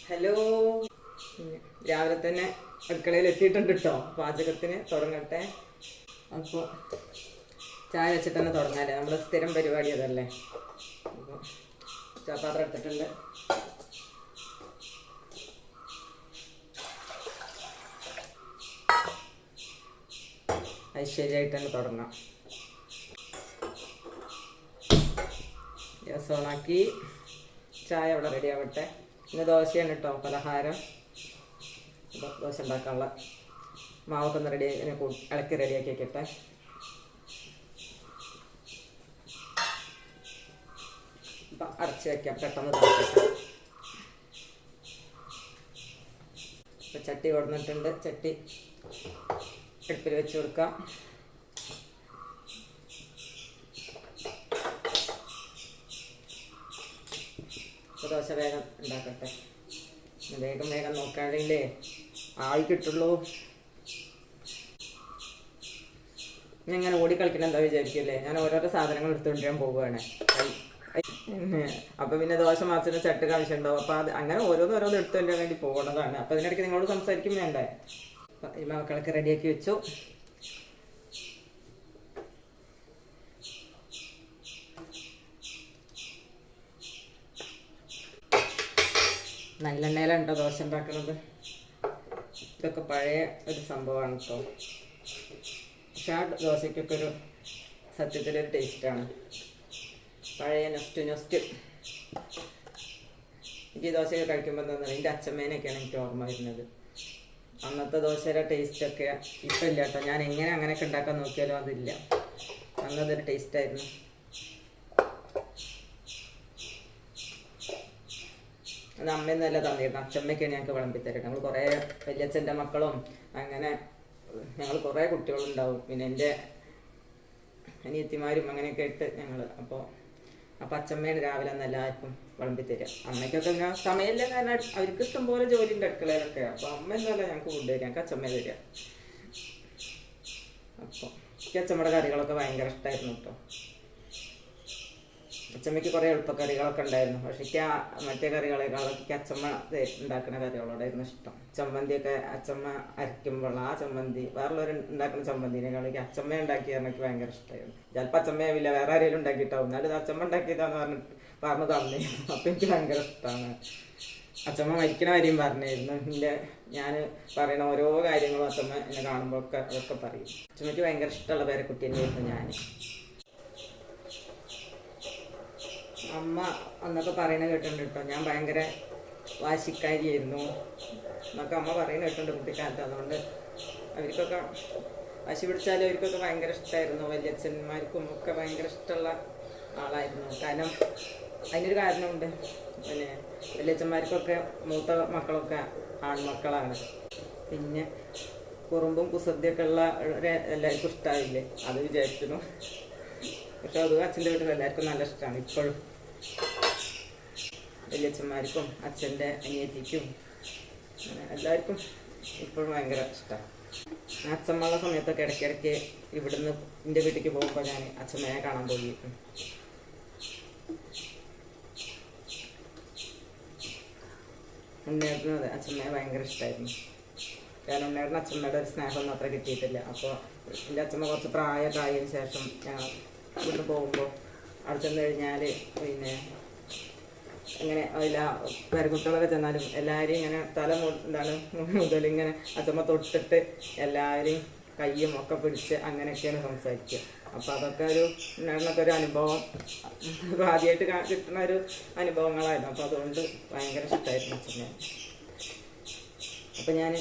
Hello രാവിലെ തന്നെ അടുക്കളയിൽ എത്തിയിട്ടുണ്ട് കേട്ടോ പാചകത്തിന് തുടങ്ങട്ടെ. അപ്പോൾ ചായ വെച്ചിട്ട് തന്നെ തുടങ്ങാല്ലേ? നമ്മുടെ സ്ഥിരം പരിപാടി അതല്ലേ? അപ്പോൾ ചാപ്പാത്രം എടുത്തിട്ടുണ്ട്. ഐശ്വര്യമായിട്ട് തന്നെ തുടങ്ങാം. ഗ്യാസ് ഓണാക്കി ചായ അവിടെ റെഡി ആവട്ടെ. ഇന്ന് ദോശയാണ് കേട്ടോ പലഹാരം. ദോശ ഉണ്ടാക്കാനുള്ള മാവൊക്കെ ഒന്ന് റെഡി ഇളക്കി റെഡിയാക്കി വെക്കട്ടെ. അപ്പം അടച്ച് വെക്കാം പെട്ടെന്ന് ചട്ടി കൊടുന്നിട്ടുണ്ട്. ചട്ടി അടുപ്പിൽ വെച്ച് കൊടുക്കാം ഇപ്പൊ ദോശ വേഗം ഉണ്ടാക്കട്ടെ. വേഗം വേഗം നോക്കുകയാണെങ്കിലേ ആയി കിട്ടുള്ളൂ. ഇങ്ങനെ ഓടി കളിക്കണം എന്താ വിചാരിക്കല്ലേ? ഞാൻ ഓരോരോ സാധനങ്ങൾ എടുത്തുകൊണ്ടിരാൻ പോവുകയാണ്. അപ്പൊ പിന്നെ ദോശ മാസത്തിന് ചട്ട് ആവശ്യമുണ്ടാവും അപ്പൊ അത് അങ്ങനെ ഓരോന്ന് ഓരോന്ന് എടുത്തുകൊണ്ടിരാൻ വേണ്ടി പോകണതാണ് അപ്പൊ അതിനിടയ്ക്ക് നിങ്ങളോട് സംസാരിക്കും വേണ്ടേ? ഈ മക്കളൊക്കെ റെഡിയാക്കി വെച്ചു. നല്ലെണ്ണയിലുണ്ടോ ദോശ ഉണ്ടാക്കുന്നത്? ഇതൊക്കെ പഴയ ഒരു സംഭവമാണ് കേട്ടോ പക്ഷേ ആ ദോശയ്ക്കൊക്കെ ഒരു സത്യത്തിലൊരു ടേസ്റ്റാണ് പഴയ നെസ്റ്റ് നെസ്റ്റ് എനിക്ക് ഈ ദോശയൊക്കെ കഴിക്കുമ്പോൾ തോന്നുന്നത് എന്റെ അച്ഛമ്മേനൊക്കെയാണ് എനിക്ക് ഓർമ്മ വരുന്നത്. അന്നത്തെ ദോശയുടെ ടേസ്റ്റൊക്കെ ഇപ്പം ഇല്ല കേട്ടോ ഞാൻ എങ്ങനെ അങ്ങനെയൊക്കെ ഉണ്ടാക്കാൻ നോക്കിയാലും അതില്ല. അന്നതൊരു ടേസ്റ്റായിരുന്നു അത് അമ്മയൊന്നുമല്ല തന്നിരുന്നു. അച്ഛമ്മയ്ക്കാണ് ഞങ്ങൾക്ക് വിളമ്പി തരുന്നത് ഞങ്ങൾ കുറേ വലിയച്ഛന്റെ മക്കളും അങ്ങനെ ഞങ്ങൾ കുറേ കുട്ടികളുണ്ടാവും. പിന്നെ എന്റെ അനിയത്തിമാരും അങ്ങനെയൊക്കെ ഇട്ട് ഞങ്ങൾ അപ്പോൾ അപ്പം അച്ഛമ്മയാണ് രാവിലെ അന്ന് എല്ലാവർക്കും വിളമ്പി തരിക അമ്മയ്ക്കൊക്കെ ഞാൻ സമയമില്ല കാരണം അവർക്ക് ഇഷ്ടം പോലെ ഉണ്ട് അടുക്കളയിലൊക്കെ. അപ്പോൾ അമ്മ എന്നല്ല ഞങ്ങൾക്ക് തരിക ഞങ്ങൾക്ക് അച്ഛമ്മ തരിക. അപ്പോൾ എനിക്ക് അച്ഛമ്മയുടെ കറികളൊക്കെ ഭയങ്കര ഇഷ്ടമായിരുന്നു കേട്ടോ അച്ചമ്മയ്ക്ക് കുറേ എളുപ്പക്കറികളൊക്കെ ഉണ്ടായിരുന്നു. പക്ഷേ എനിക്ക് മറ്റേ കറികളെക്കാളൊക്കെ അച്ചമ്മ ഉണ്ടാക്കുന്ന കറികളോടായിരുന്നു ഇഷ്ടം. ചമ്മന്തിയൊക്കെ അച്ചമ്മ അരയ്ക്കുമ്പോൾ ആ ചമ്മന്തി വേറുള്ളവർ ഉണ്ടാക്കുന്ന ചമ്മന്തിനേക്കാളും എനിക്ക് അച്ചമ്മ ഉണ്ടാക്കിയാൽ എനിക്ക് ഭയങ്കര ഇഷ്ടമായിരുന്നു. ചിലപ്പോൾ അച്ചമ്മയാവില്ല വേറെ ആരെങ്കിലും ഉണ്ടാക്കിയിട്ടാവും എന്നാലും അച്ചമ്മ ഉണ്ടാക്കിയതാന്ന് പറഞ്ഞിട്ട് പറഞ്ഞു തന്നേ. അപ്പം എനിക്ക് ഭയങ്കര ഇഷ്ടമാണ്. അച്ചമ്മ മരിക്കണ കാര്യം പറഞ്ഞായിരുന്നു എന്റെ ഞാൻ പറയുന്ന ഓരോ കാര്യങ്ങളും അച്ചമ്മ എന്നെ കാണുമ്പോഴൊക്കെ അതൊക്കെ പറയും. അച്ചമ്മയ്ക്ക് ഭയങ്കര ഇഷ്ടമുള്ള പേരെ കുട്ടി തന്നെയായിരുന്നു ഞാൻ അമ്മ അന്നൊക്കെ പറയുന്നത് കേട്ടിട്ടുണ്ട് കേട്ടോ ഞാൻ ഭയങ്കര വാശിക്കാരിയായിരുന്നു എന്നൊക്കെ അമ്മ പറയുന്നത് കേട്ടിട്ടുണ്ട് കുട്ടിക്കാലത്ത്. അതുകൊണ്ട് അവർക്കൊക്കെ വാശി പിടിച്ചാലും അവർക്കൊക്കെ ഭയങ്കര ഇഷ്ടമായിരുന്നു വല്യച്ഛന്മാർക്കും ഒക്കെ ഭയങ്കര ഇഷ്ടമുള്ള ആളായിരുന്നു. കാരണം അതിനൊരു കാരണമുണ്ട്. പിന്നെ വല്യച്ഛന്മാർക്കൊക്കെ മൂത്ത മക്കളൊക്കെ ആൺമക്കളാണ്. പിന്നെ കുറുമ്പും കുസൃതിയൊക്കെ ഉള്ള എല്ലാവർക്കും ഇഷ്ടമായില്ലേ അത് വിചാരിച്ചിരുന്നു. പക്ഷെ അത് അച്ഛന്റെ വീട്ടിൽ എല്ലാവർക്കും നല്ല ഇഷ്ടമാണ് ഇപ്പോഴും. വലിയച്ഛന്മാർക്കും അച്ഛന്റെ അനിയത്തിക്കും എല്ലാവർക്കും ഇപ്പോഴും ഭയങ്കര ഇഷ്ടമാണ് അച്ഛമ്മയുള്ള സമയത്തൊക്കെ ഇടയ്ക്കിടയ്ക്ക് ഇവിടുന്ന് എന്റെ വീട്ടിലേക്ക് പോകുമ്പോൾ ഞാൻ അച്ഛമ്മയെ കാണാൻ പോയി ഉണ്ണിയായിരുന്നു അതെ അച്ഛമ്മയെ ഭയങ്കര ഇഷ്ടമായിരുന്നു കാരണം ഉണ്ണേട്ടൻ അച്ഛമ്മയുടെ ഒരു സ്നേഹമൊന്നും അത്ര കിട്ടിയിട്ടില്ല. അപ്പോൾ എന്റെ അച്ഛമ്മ കുറച്ച് പ്രായമൊക്കെ ആയതിനു ശേഷം ഞങ്ങൾ ഇവിടുന്ന് പോകുമ്പോൾ അവിടെ ചെന്ന് കഴിഞ്ഞാൽ പിന്നെ ഇങ്ങനെ എല്ലാ പേരക്കുട്ടികളൊക്കെ ചെന്നാലും എല്ലാവരെയും ഇങ്ങനെ തല എന്താണ് മുതൽ ഇങ്ങനെ അച്ഛമ്മ തൊട്ടിട്ട് എല്ലാവരെയും കയ്യും ഒക്കെ പിടിച്ച് അങ്ങനെയൊക്കെയാണ് സംസാരിക്കുക. അപ്പോൾ അതൊക്കെ ഒരു ഉണ്ണേട്ടനൊക്കെ ഒരു അനുഭവം. ആദ്യമായിട്ട് കിട്ടുന്ന ഒരു അനുഭവങ്ങളായിരുന്നു. അപ്പോൾ അതുകൊണ്ട് ഭയങ്കര ഇഷ്ടമായിരുന്നു അച്ഛനെ അപ്പം ഞാൻ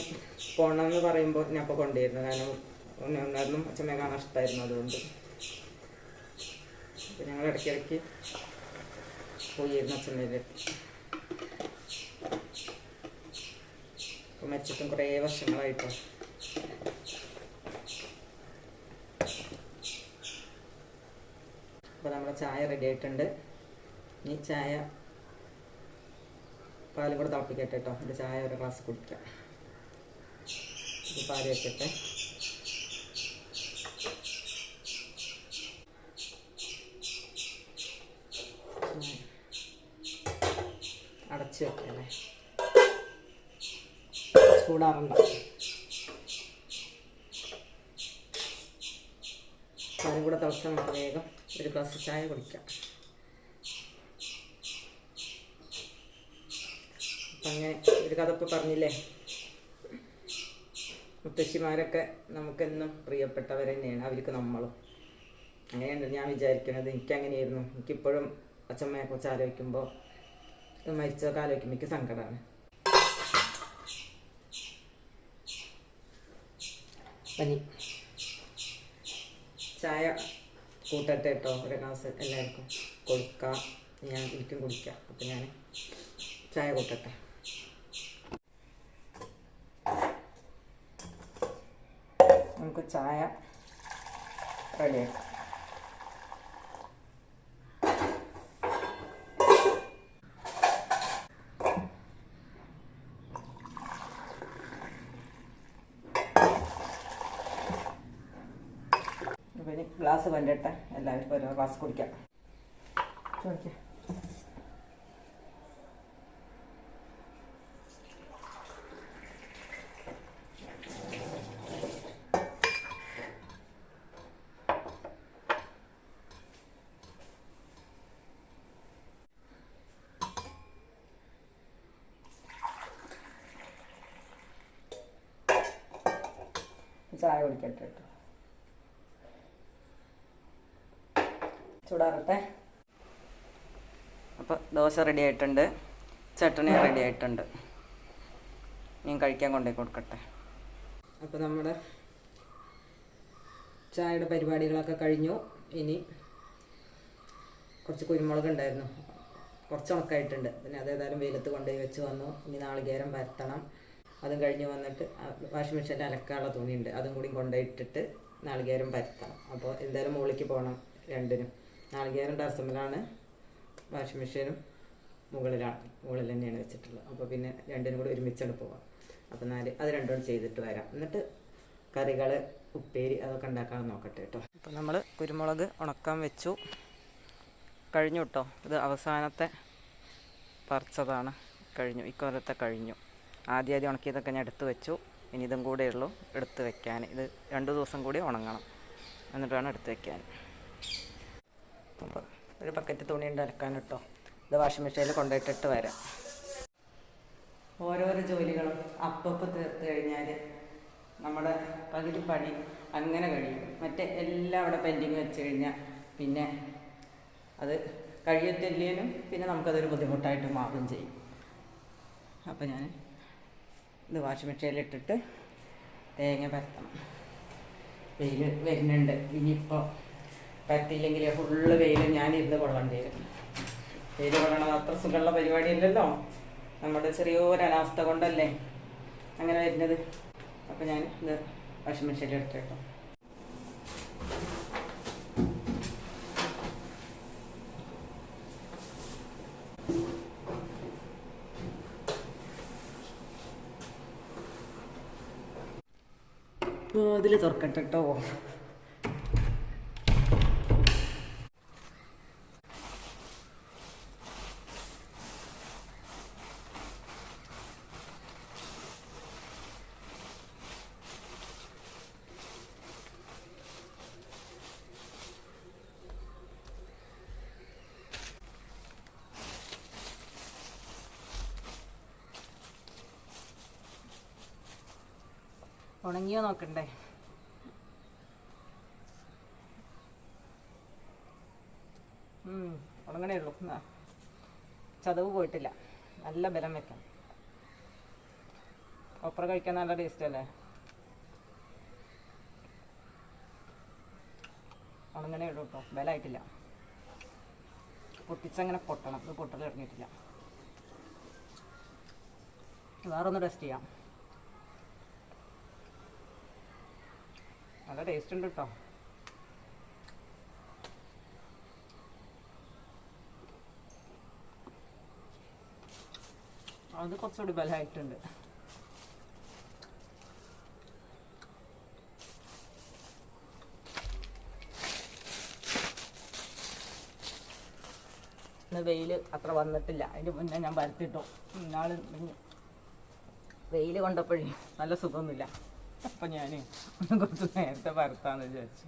പോകണമെന്ന് പറയുമ്പോൾ ഞാൻ അപ്പോൾ കൊണ്ടുവരുന്നു കാരണം ഒന്നും അച്ഛമ്മയെ കാണാൻ ഇഷ്ടമായിരുന്നു അതുകൊണ്ട്. അപ്പം ഞങ്ങൾ ഇടയ്ക്കിടയ്ക്ക് പോയിരുന്നു അച്ഛന്റെ അപ്പം മരിച്ചിട്ടും കുറേ വർഷങ്ങളായിട്ടോ. അപ്പോൾ നമ്മുടെ ചായ റെഡി ആയിട്ടുണ്ട്. ഈ ചായ പാലും കൂടെ തിളപ്പിക്കട്ടെ കേട്ടോ. എന്റെ ചായ ഒരു ഗ്ലാസ് കുടിക്കാം. പാൽ വെക്കട്ടെ. ചൂടാറണ്ട ഞാനും കൂടെ തിളച്ചാൽ നമുക്ക് വേഗം ഒരു ഗ്ലാസ് ചായ കുടിക്കാം. അങ്ങനെ ഒരു കഥ ഇപ്പോൾ പറഞ്ഞില്ലേ? മുത്തശ്ശിമാരൊക്കെ നമുക്കെന്നും പ്രിയപ്പെട്ടവർ തന്നെയാണ് അവർക്ക് നമ്മളും. അങ്ങനെയുണ്ട് ഞാൻ വിചാരിക്കുന്നത് എനിക്കങ്ങനെയായിരുന്നു. എനിക്കിപ്പോഴും അച്ഛമ്മയെ കുറിച്ച് ആലോചിക്കുമ്പോൾ മരിച്ചതൊക്കെ ആലോചിക്കുമ്പോൾ എനിക്ക് സങ്കടമാണ് പനി. ചായ കൂട്ടട്ടെ കേട്ടോ ഒരു ഗ്ലാസ് എല്ലാവർക്കും കൊടുക്കാം. ഞാൻ എനിക്കും കുടിക്കാം. അപ്പം ഞാൻ ചായ കൂട്ടട്ടെ. നമുക്ക് ചായ റെഡിയാക്കാം അപ്പോൾ ഇനി ഗ്ലാസ് വേണ്ടിട്ടെ എല്ലാവർക്കും ഓരോ ഗ്ലാസ് കുടിക്കാം. ചോദിക്കാം. ചായ കുടിക്കട്ടെ കേട്ടോ ചൂടാറട്ടെ. അപ്പോൾ ദോശ റെഡി ആയിട്ടുണ്ട്. ചട്ടണി റെഡി ആയിട്ടുണ്ട്. ഞാൻ കഴിക്കാൻ കൊണ്ടേ കൊടുക്കട്ടെ. അപ്പോൾ നമ്മുടെ ചായയുടെ പരിപാടികളൊക്കെ കഴിഞ്ഞു. ഇനി കുറച്ച് കുരുമുളക് ഉണ്ടായിരുന്നു. കുറച്ച് ഉണക്കായിട്ടുണ്ട്. പിന്നെ അതേതായാലും വെയിലത്ത് കൊണ്ടുപോയി വെച്ച് വന്നു. ഇനി നാളികേരം പരത്തണം. അതും കഴിഞ്ഞ് വന്നിട്ട് വാഷിംഗ് മെഷീനിൽ അലക്കാനുള്ള തുണിയുണ്ട്. അതും കൂടി കൊണ്ടുപോയിട്ടിട്ട് നാളികേരം പരത്തണം. അപ്പോൾ എന്തായാലും മുകളിലേക്ക് പോകണം രണ്ടിനും. നാളികേരം ടെറസമ്മലാണ് വാഷിംഗ് മെഷീനും മുകളിലാണ് മുകളിൽ തന്നെയാണ് വെച്ചിട്ടുള്ളത്. അപ്പോൾ പിന്നെ രണ്ടിനും കൂടി ഒരുമിച്ചാണ് പോവാം. അപ്പോൾ നാല് അത് രണ്ടും ചെയ്തിട്ട് വരാം. എന്നിട്ട് കറികൾ ഉപ്പേരി അതൊക്കെ ഉണ്ടാക്കാൻ നോക്കട്ടെ കേട്ടോ അപ്പോൾ നമ്മൾ കുരുമുളക് ഉണക്കാൻ വെച്ചു. കഴിഞ്ഞു കേട്ടോ ഇത് അവസാനത്തെ പറിച്ചതാണ്. കഴിഞ്ഞു. ഇക്കൊല്ലത്തെ കഴിഞ്ഞു. ആദ്യം ആദ്യം ഉണക്കിയതൊക്കെ ഞാൻ എടുത്ത് വെച്ചു. ഇനി ഇതും കൂടെ ഉള്ളൂ എടുത്ത് വെക്കാൻ. ഇത് രണ്ട് ദിവസം കൂടി ഉണങ്ങണം. എന്നിട്ട് വേണം എടുത്ത് വെക്കാൻ. അപ്പോൾ ഒരു ബക്കറ്റ് തുണി ഉണ്ട് അലക്കാൻ കേട്ടോ ഇത് വാഷിംഗ് മെഷീനിൽ കൊണ്ടുപോയിട്ടിട്ട് വരാം. ഓരോരോ ജോലികളും അപ്പപ്പോൾ തീർത്ത് കഴിഞ്ഞാൽ നമ്മുടെ പകുതി പണി അങ്ങനെ കഴിയും. മറ്റേ എല്ലാം അവിടെ പെൻഡിങ് വെച്ച് കഴിഞ്ഞാൽ പിന്നെ അത് കഴിയത്തില്ലേനും പിന്നെ നമുക്കതൊരു ബുദ്ധിമുട്ടായിട്ട് മാറും ചെയ്യും. അപ്പോൾ ഞാൻ ഇത് വാഷിംഗ് മെഷീനിലിട്ടിട്ട് തേങ്ങ പരത്തണം. വെയിൽ വരുന്നുണ്ട്. ഇനിയിപ്പോൾ പരത്തിയില്ലെങ്കിൽ ഫുള്ള് വെയിൽ ഞാൻ ഇരുന്ന് കൊള്ളേണ്ടി. വരും വെയിൽ കൊള്ളണം അത്ര സുഖമുള്ള പരിപാടിയല്ലല്ലോ. നമ്മുടെ ചെറിയൊരു അനാവസ്ഥ കൊണ്ടല്ലേ അങ്ങനെ വരുന്നത്. അപ്പോൾ ഞാൻ ഇത് വാഷിംഗ് മെഷീനിൽ ഇട്ടിട്ടോ അതിൽ തുറക്കട്ടെ കേട്ടോ ഉണങ്ങിയോ നോക്കണ്ടേ? ഉണങ്ങണേ ഉള്ളൂ. ചതവ് പോയിട്ടില്ല. നല്ല ബലം വെക്കാം ഒപ്പറ കഴിക്കാൻ നല്ല ടേസ്റ്റ് അല്ലേ? ഉണങ്ങണേ ഉള്ളൂ കേട്ടോ ബലമായിട്ടില്ല പൊട്ടിച്ചങ്ങനെ പൊട്ടണം. ഇത് പൊട്ടൽ ഇറങ്ങിയിട്ടില്ല വേറൊന്ന് ടെസ്റ്റ് ചെയ്യാം. നല്ല ടേസ്റ്റ് ഉണ്ട് കേട്ടോ അത് കുറച്ചുകൂടി ബലമായിട്ടുണ്ട്. ഇന്ന് വെയിൽ അത്ര വന്നിട്ടില്ല. അതിന്റെ മുന്നേ ഞാൻ പരത്തിട്ടു. നാളെ വെയിൽ കൊണ്ടപ്പോഴേ നല്ല സുഖമൊന്നുമില്ല. അപ്പം ഞാൻ ഒന്ന് കുറച്ച് നേരത്തെ പരത്താന്ന് വിചാരിച്ചു.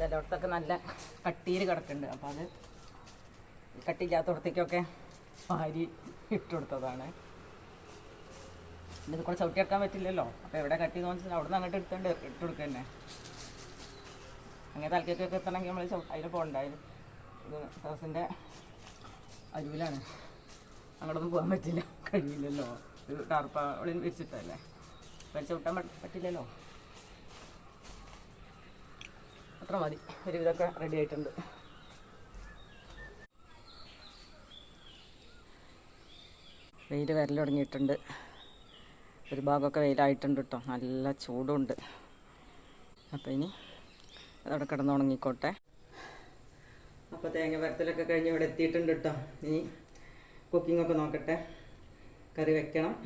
ചിലയിടത്തൊക്കെ നല്ല കട്ടിയിൽ കിടക്കുന്നുണ്ട്. അപ്പോൾ അത് കട്ടിയില്ലാത്തടത്തേക്കൊക്കെ വാരി ഇട്ട് കൊടുത്തതാണ്. ഇത് കൂടെ ചവിട്ടിയെടുക്കാൻ പറ്റില്ലല്ലോ. അപ്പോൾ എവിടെ കട്ടി തോന്നിച്ചാൽ അവിടെ നിന്ന് അങ്ങോട്ട് എടുത്തോണ്ട് ഇട്ട് കൊടുക്കുക തന്നെ. അങ്ങനെ തലക്കൊക്കെ എത്തണമെങ്കിൽ നമ്മൾ അതിൽ പോകണ്ട. ഇത് ഹൗസിന്റെ അരുവിലാണ് അങ്ങോട്ടൊന്നും പോകാൻ പറ്റില്ല. കഴിയില്ലല്ലോ. ഇത് ടാർപ്പാളിൽ വിരിച്ചിട്ടല്ലേ ചവിട്ടാൻ പറ്റ- പറ്റില്ലല്ലോ. അത്ര മതി. ഒരുവിധമൊക്കെ റെഡി ആയിട്ടുണ്ട്. വെയിൽ വരൽ തുടങ്ങിയിട്ടുണ്ട്. ഒരു ഭാഗമൊക്കെ വെയിലായിട്ടുണ്ട് കേട്ടോ. നല്ല ചൂടുണ്ട്. അപ്പോൾ ഇനി അതവിടെ കിടന്ന് ഉണങ്ങിക്കോട്ടെ. അപ്പോൾ തേങ്ങ വരത്തലൊക്കെ കഴിഞ്ഞ് ഇവിടെ എത്തിയിട്ടുണ്ട് കേട്ടോ. ഇനി കുക്കിംഗ് ഒക്കെ നോക്കട്ടെ. കറി വെക്കണം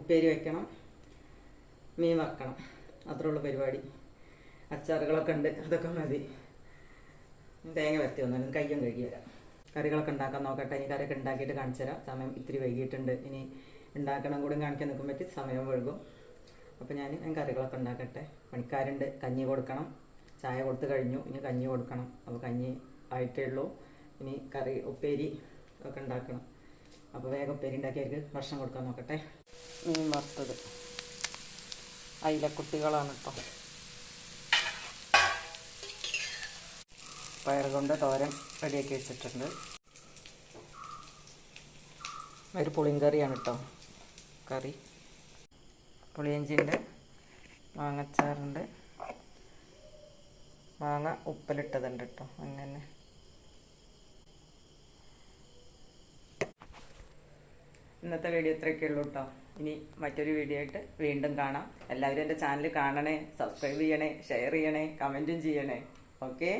ഉപ്പേരി വെക്കണം മീൻ വറക്കണം. അത്രയുള്ള പരിപാടി. അച്ചാറുകളൊക്കെ ഉണ്ട്. അതൊക്കെ മതി. തേങ്ങ വരത്തി വന്നാലും കയ്യും കഴുകി വരാം. കറികളൊക്കെ ഉണ്ടാക്കാൻ നോക്കട്ടെ. ഇനി കറിയൊക്കെ ഉണ്ടാക്കിയിട്ട് കാണിച്ചു തരാം. സമയം ഇത്തിരി വൈകിട്ടുണ്ട് ഇനി ഉണ്ടാക്കണം കൂടെ കാണിക്കാൻ നിൽക്കുമ്പോഴേക്ക് സമയം വഴുകും അപ്പോൾ ഞാൻ ഞാൻ കറികളൊക്കെ ഉണ്ടാക്കട്ടെ. പണിക്കാരുണ്ട്. കഞ്ഞി കൊടുക്കണം. ചായ കൊടുത്തു കഴിഞ്ഞു. ഇനി കഞ്ഞി കൊടുക്കണം. അപ്പോൾ കഞ്ഞി ആയിട്ടേ ഉള്ളൂ. ഇനി കറി ഉപ്പേരി ഒക്കെ ഉണ്ടാക്കണം. അപ്പോൾ വേഗം ഉപ്പേരി ഉണ്ടാക്കി അവർക്ക് ഭക്ഷണം കൊടുക്കാൻ നോക്കട്ടെ. മീൻ വറുത്തത്. അയിലക്കുട്ടികളാണ് കേട്ടോ പയർ കൊണ്ട് തോരൻ റെഡിയാക്കി വെച്ചിട്ടുണ്ട്. ഒരു പുളിങ്കറിയാണ് കേട്ടോ കറി. പുളിയഞ്ചിന്റെ മാങ്ങച്ചാറുണ്ട്. മാങ്ങ ഉപ്പിലിട്ടതുണ്ട് കേട്ടോ അങ്ങനെ. ഇന്നത്തെ വീഡിയോ ഇത്രയൊക്കെ ഉള്ളൂ കേട്ടോ ഇനി മറ്റൊരു വീഡിയോ ആയിട്ട് വീണ്ടും കാണാം. എല്ലാവരും എന്റെ ചാനൽ കാണണേ സബ്സ്ക്രൈബ് ചെയ്യണേ ഷെയർ ചെയ്യണേ കമന്റും ചെയ്യണേ. ഓക്കെ?